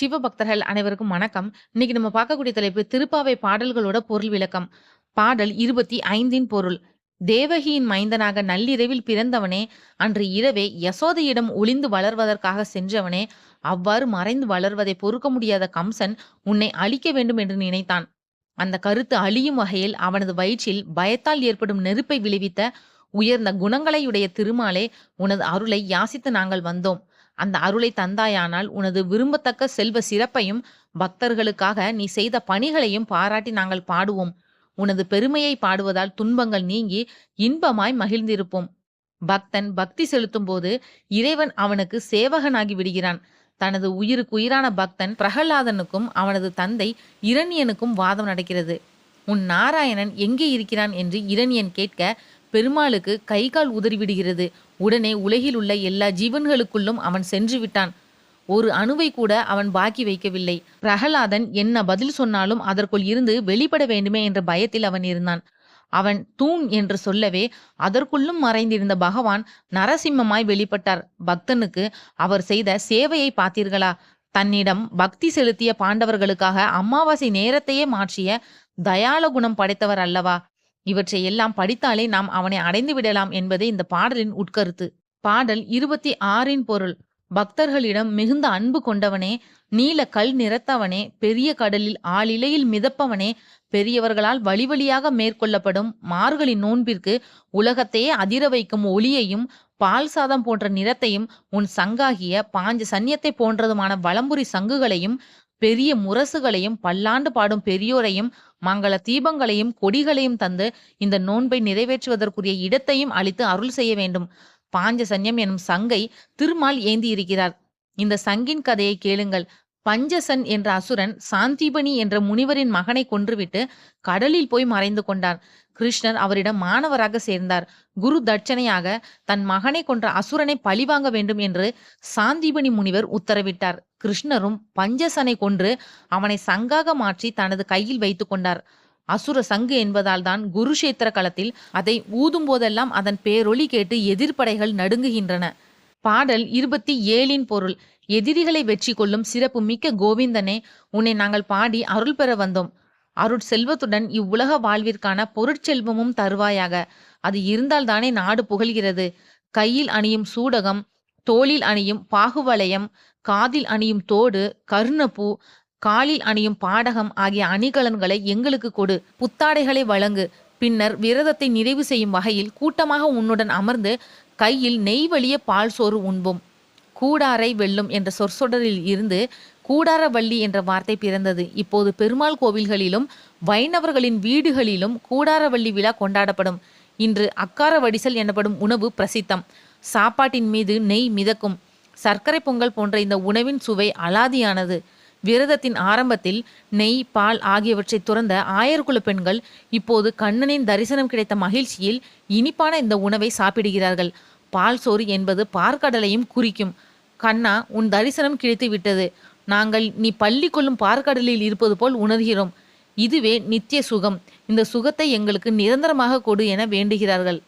சிவபக்தர்கள் அனைவருக்கும் வணக்கம். இன்னைக்கு நம்ம பார்க்கக்கூடிய தலைப்பு திருப்பாவை பாடல்களோட பொருள் விளக்கம். பாடல் 25இன் பொருள். தேவகியின் மைந்தனாக நள்ளிரவில் பிறந்தவனே, அன்று இரவே யசோதையிடம் ஒளிந்து வளர்வதற்காக சென்றவனே, அவ்வாறு மறைந்து வளர்வதை பொறுக்க முடியாத கம்சன் உன்னை அழிக்க வேண்டும் என்று நினைத்தான். அந்த கருத்து அழியும் வகையில் அவனது வயிற்றில் பயத்தால் ஏற்படும் நெருப்பை விளைவித்த உயர்ந்த குணங்களையுடைய திருமாலே, உனது அருளை யாசித்து நாங்கள் வந்தோம். அந்த அருளை தந்தாயானால் உனது விரும்பத்தக்க செல்வ சிறப்பையும், பக்தர்களுக்காக நீ செய்த பணிகளையும் பாராட்டி நாங்கள் பாடுவோம். உனது பெருமையை பாடுவதால் துன்பங்கள் நீங்கி இன்பமாய் மகிழ்ந்திருப்போம். பக்தன் பக்தி செலுத்தும் போது இறைவன் அவனுக்கு சேவகனாகி விடுகிறான். தனது உயிருக்குயிரான பக்தன் பிரகலாதனுக்கும் அவனது தந்தை இரணியனுக்கும் வாதம் நடக்கிறது. உன் நாராயணன் எங்கே இருக்கிறான் என்று இரணியன் கேட்க, பெருமாளுக்கு கை கால் உதறிவிடுகிறது. உடனே உலகில் உள்ள எல்லா ஜீவன்களுக்குள்ளும் அவன் சென்று விட்டான். ஒரு அணுவை கூட அவன் பாக்கி வைக்கவில்லை. பிரகலாதன் என்ன பதில் சொன்னாலும் அதற்குள் இருந்து வெளிப்பட வேண்டுமே என்ற பயத்தில் அவன் இருந்தான். அவன் தூண் என்று சொல்லவே, அதற்குள்ளும் மறைந்திருந்த பகவான் நரசிம்மமாய் வெளிப்பட்டார். பக்தனுக்கு அவர் செய்த சேவையை பார்த்தீர்களா? தன்னிடம் பக்தி செலுத்திய பாண்டவர்களுக்காக அமாவாசை நேரத்தையே மாற்றிய தயாள குணம் படைத்தவர் அல்லவா? இவற்றை எல்லாம் படித்தாலே நாம் அவனை அடைந்து விடலாம் என்பதே இந்த பாடலின் உட்கருத்து. பாடல் 26இன் பொருள். பக்தர்களிடம் மிகுந்த அன்பு கொண்டவனே, நீல கல் நிறத்தவனே, பெரிய கடலில் ஆளிலையில் மிதப்பவனே, பெரியவர்களால் வழி வழியாக மேற்கொள்ளப்படும் மார்கழி நோன்பிற்கு உலகத்தையே அதிர வைக்கும் ஒளியையும், பால் சாதம் போன்ற நிறத்தையும், உன் சங்காகிய பாஞ்ச சன்னியத்தை போன்றதுமான வலம்புரி சங்குகளையும், பெரிய முரசுகளையும், பல்லாண்டு பாடும் பெரியோரையும், மங்கள தீபங்களையும், கொடிகளையும் தந்து, இந்த நோன்பை நிறைவேற்றுவதற்குரிய இடத்தையும் அளித்து அருள் செய்ய வேண்டும். பாஞ்ச சன்யம் எனும் சங்கை திருமால் ஏந்தி இருக்கிறார் இந்த சங்கின் கதையை கேளுங்கள். பஞ்சசன் என்ற அசுரன் சாந்திபனி என்ற முனிவரின் மகனை கொன்றுவிட்டு கடலில் போய் மறைந்து கொண்டார். கிருஷ்ணர் அவரிடம் மாணவராக சேர்ந்தார். குரு தட்சணையாக தன் மகனை கொன்ற அசுரனை பழிவாங்க வேண்டும் என்று சாந்திபனி முனிவர் உத்தரவிட்டார். கிருஷ்ணரும் பஞ்சசனை கொன்று அவனை சங்காக மாற்றி தனது கையில் வைத்துக் கொண்டார். அசுர சங்கு என்பதால் தான் குருஷேத்திர களத்தில் அதை ஊதும் போதெல்லாம் அதன் பேரொலி கேட்டு எதிர்ப்படைகள் நடுங்குகின்றன. பாடல் 27இன் பொருள். எதிரிகளை வெற்றி கொள்ளும் சிறப்பு மிக்க கோவிந்தனே, உன்னை நாங்கள் பாடி அருள் பெற வந்தோம். அருட்செல்வத்துடன் இவ்வுலக வாழ்விற்கான பொருட்செல்வமும் தருவாயாக. அது இருந்தால் தானே நாடு புகழ்கிறது. கையில் அணியும் சூடகம், தோளில் அணியும் பாகுவளையம் காதில் அணியும் தோடு, கருணப்பூ காலில் அணியும் பாடகம் ஆகிய அணிகலன்களை எங்களுக்கு கொடு. புத்தாடைகளை வழங்கு. பின்னர் விரதத்தை நிறைவு செய்யும் வகையில் கூட்டமாக உன்னுடன் அமர்ந்து கையில் நெய் வழிய பால் சோறு உண்போம். கூடாரை வெல்லும் என்ற சொற்சொடரில் இருந்து கூடாரவள்ளி என்ற வார்த்தை பிறந்தது. இப்போது பெருமாள் கோவில்களிலும், வைணவர்களின் வீடுகளிலும் கூடாரவள்ளி விழா கொண்டாடப்படும். இன்று அக்கார வடிசல் எனப்படும் உணவு பிரசித்தம். சாப்பாட்டின் மீது நெய் மிதக்கும். சர்க்கரை பொங்கல் போன்ற இந்த உணவின் சுவை அலாதியானது. விரதத்தின் ஆரம்பத்தில் நெய், பால் ஆகியவற்றை துறந்த ஆயர்குல பெண்கள் இப்போது கண்ணனின் தரிசனம் கிடைத்த மகிழ்ச்சியில் இனிப்பான இந்த உணவை சாப்பிடுகிறார்கள். பால் சோறு என்பது பார்க்கடலையும் குறிக்கும். கண்ணா உன் தரிசனம் கிடைத்து விட்டது. நாங்கள் நீ பள்ளி கொள்ளும் பார்க்கடலில் இருப்பது போல் உணர்கிறோம். இதுவே நித்திய சுகம். இந்த சுகத்தை எங்களுக்கு நிரந்தரமாக கொடு என வேண்டுகிறார்கள்.